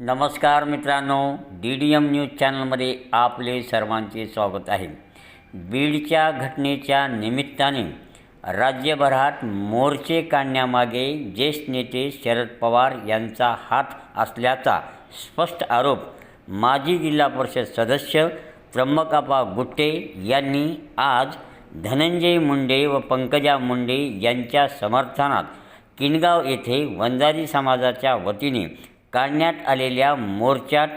नमस्कार मित्रांनो D D M news चॅनलमध्ये आपले सर्वांचे स्वागत आहे. बीडच्या घटनेच्या निमित्ताने राज्यभरात मोर्चे काढण्यामागे ज्येष्ठ नेते शरद पवार यांचा हात असल्याचा स्पष्ट आरोप माजी जिल्हा परिषद सदस्य त्र्यंबकापा गुट्टे यांनी आज धनंजय मुंडे व पंकजा मुंडे यांच्या समर्थनात किनगाव येथे वंजारी समाजाच्या वतीने काढण्यात आलेल्या मोर्चात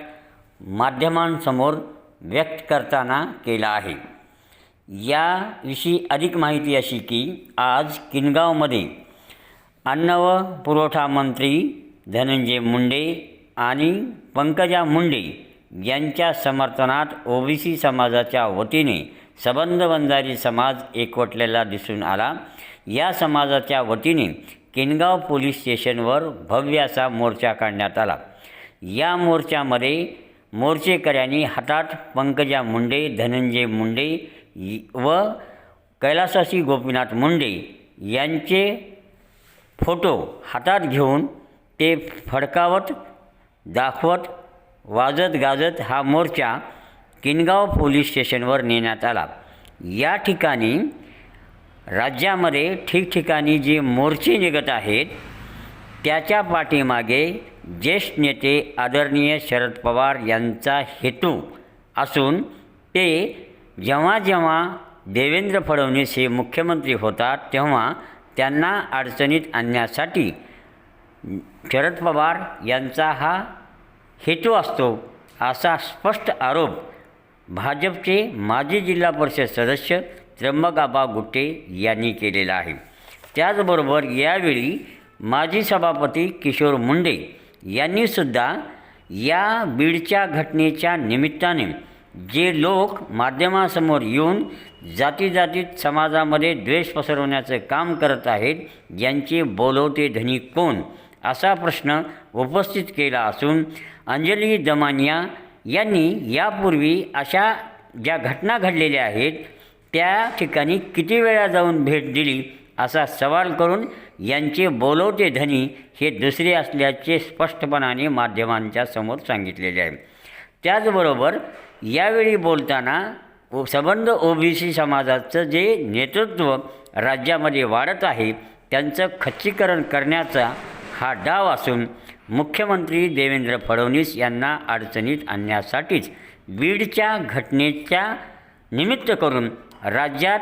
माध्यमांसमोर व्यक्त करताना केला आहे. याविषयी अधिक माहिती अशी की आज किनगावमध्ये अन्न व पुरवठा मंत्री धनंजय मुंडे आणि पंकजा मुंडे यांच्या समर्थनात ओबीसी समाजाच्या वतीने सबंध बंजारी समाज एकवटलेला दिसून आला. या समाजाच्या वतीने किनगाव पोलीस स्टेशनवर भव्य असा मोर्चा काढण्यात आला. या मोर्चामध्ये मोर्चेकऱ्यांनी हातात पंकजा मुंडे धनंजय मुंडे व कैलासाशी गोपीनाथ मुंडे यांचे फोटो हातात घेऊन ते फडकावत दाखवत वाजत गाजत हा मोर्चा किनगाव पोलीस स्टेशनवर नेण्यात आला. या ठिकाणी राज्यामध्ये ठिकठिकाणी जे मोर्चे निघत आहेत त्याच्या पाठीमागे ज्येष्ठ नेते आदरणीय शरद पवार यांचा हेतू असून ते जेव्हा जेव्हा देवेंद्र फडणवीस हे मुख्यमंत्री होतात तेव्हा त्यांना अडचणीत आणण्यासाठी शरद पवार यांचा हा हेतू असतो असा स्पष्ट आरोप भाजपचे माजी जिल्हा परिषद सदस्य त्र्यंबकाबा गुट्टे यांनी केलेला आहे. त्याचबरोबर यावेळी माजी सभापती किशोर मुंडे यांनीसुद्धा या बीडच्या घटनेच्या निमित्ताने जे लोक माध्यमासमोर येऊन जाती जातीत समाजामध्ये द्वेष पसरवण्याचं काम करत आहेत यांचे बोलवते धनी कोण? असा प्रश्न उपस्थित केला असून अंजली दमानिया यांनी यापूर्वी अशा ज्या घटना घडलेल्या आहेत त्या ठिकाणी किती वेळा जाऊन भेट दिली असा सवाल करून यांचे बोलवते धनी हे दुसरे असल्याचे स्पष्टपणाने माध्यमांच्या समोर सांगितलेले आहे. त्याचबरोबर यावेळी बोलताना ओ- सबंध ओबीसी समाजाचं जे नेतृत्व राज्यामध्ये वाढत आहे त्यांचं खच्चीकरण करण्याचा हा डाव असून मुख्यमंत्री देवेंद्र फडणवीस यांना अडचणीत आणण्यासाठीच बीडच्या घटनेच्या निमित्त करून राज्यात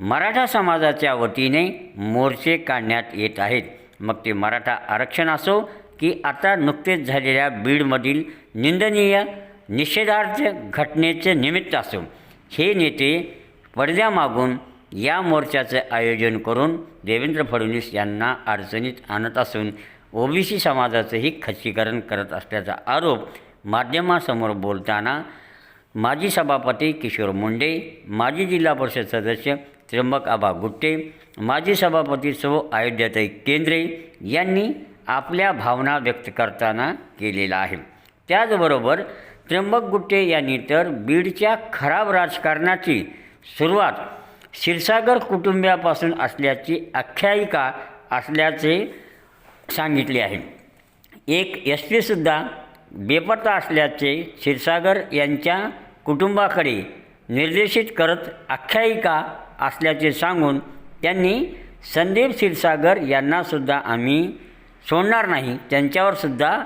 मराठा समाजाच्या वतीने मोर्चे काढण्यात येत आहेत. मग ते मराठा आरक्षण असो की आता नुकतेच झालेल्या बीडमधील निंदनीय निषेधार्थ घटनेचे निमित्त असो. हे नेते पडद्यामागून या मोर्चाचं आयोजन करून देवेंद्र फडणवीस यांना अडचणीत आणत असून ओबीसी समाजाचंही खच्चीकरण करत असल्याचा आरोप माध्यमासमोर बोलताना माजी सभापती किशोर मुंडे माजी जिल्हा परिषद सदस्य त्र्यंबक आबा गुट्टे माजी सभापती सौ अयोध्याताई केंद्रे यांनी आपल्या भावना व्यक्त करताना केलेला आहे. त्याचबरोबर त्र्यंबक गुट्टे यांनी तर बीडच्या खराब राजकारणाची सुरुवात क्षीरसागर कुटुंबियापासून असल्याची आख्यायिका असल्याचे सांगितले आहे. एक एस पीसुद्धा बेपत्ता असल्याचे क्षीरसागर यांच्या कुटुंबाकडे निर्देशित करत आख्यायिका असल्याचे सांगून त्यांनी संदीप क्षीरसागर यांनासुद्धा आम्ही सोडणार नाही त्यांच्यावरसुद्धा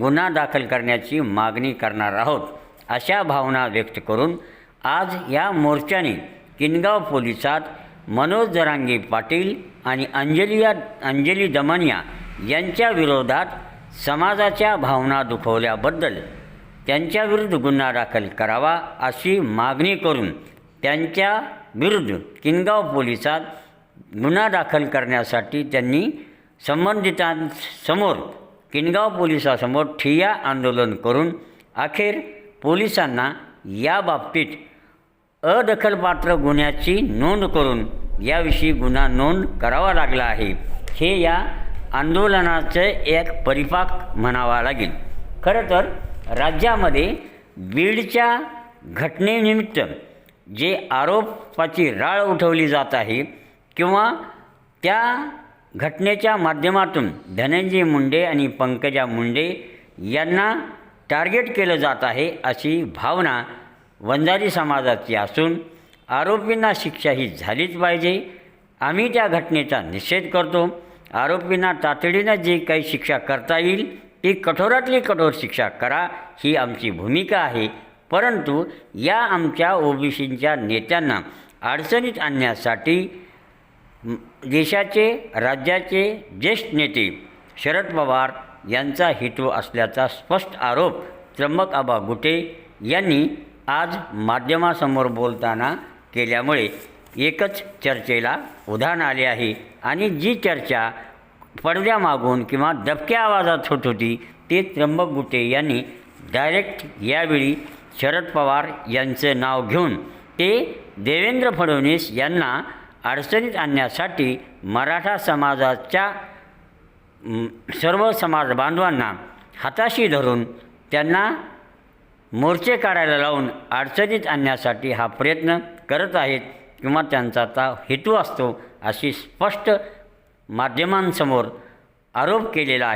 गुन्हा दाखल करण्याची मागणी करणार आहोत अशा भावना व्यक्त करून आज या मोर्चाने किनगाव पोलिसात मनोज जरांगे पाटील आणि अंजलिया अंजली दमनिया यांच्या विरोधात समाजाच्या भावना दुखवल्याबद्दल त्यांच्याविरुद्ध गुन्हा दाखल करावा अशी मागणी करून त्यांच्या विरुद्ध किनगाव पोलिसात गुन्हा दाखल करण्यासाठी त्यांनी संबंधितांसमोर किनगाव पोलिसासमोर ठिय्या आंदोलन करून अखेर पोलिसांना या बाबतीत अदखलपात्र गुन्ह्याची नोंद करून याविषयी गुन्हा नोंद करावा लागला आहे. हे या आंदोलनाचं एक परिपाक म्हणावा लागेल. खरं तर राज्यामध्ये बीडच्या घटनेनिमित्त जे आरोपाची राळ उठवली जात आहे किंवा त्या घटनेच्या माध्यमातून धनंजय मुंडे आणि पंकजा मुंडे यांना टार्गेट केलं जात आहे अशी भावना वंजारी समाजाची असून आरोपींना शिक्षा ही झालीच पाहिजे. आम्ही त्या घटनेचा निषेध करतो. आरोपींना तातडीनं जी काही शिक्षा करता येईल ती कठोरातली कठोर शिक्षा करा ही आमची भूमिका आहे. परंतु या आमच्या ओबीसींच्या नेत्यांना अडचणीत आणण्यासाठी देशाचे राज्याचे ज्येष्ठ नेते शरद पवार यांचा हेतू असल्याचा स्पष्ट आरोप त्र्यंबक आबा गुटे यांनी आज माध्यमासमोर बोलताना केल्यामुळे एकच चर्चेला उधाण आले आहे. आणि जी चर्चा पडद्यामागून किंवा दबक्या आवाजात होत होती ते त्र्यंबक गुटे यांनी डायरेक्ट यावेळी शरद पवार यांचं नाव घेऊन ते देवेंद्र फडणवीस यांना अडचणीत आणण्यासाठी मराठा समाजाच्या सर्व समाज बांधवांना हाताशी धरून त्यांना मोर्चे काढायला लावून अडचणीत आणण्यासाठी हा प्रयत्न करत आहेत किंवा त्यांचा आता हेतू असतो अशी स्पष्ट माध्यमांसमोर आरोप केलेला आहे.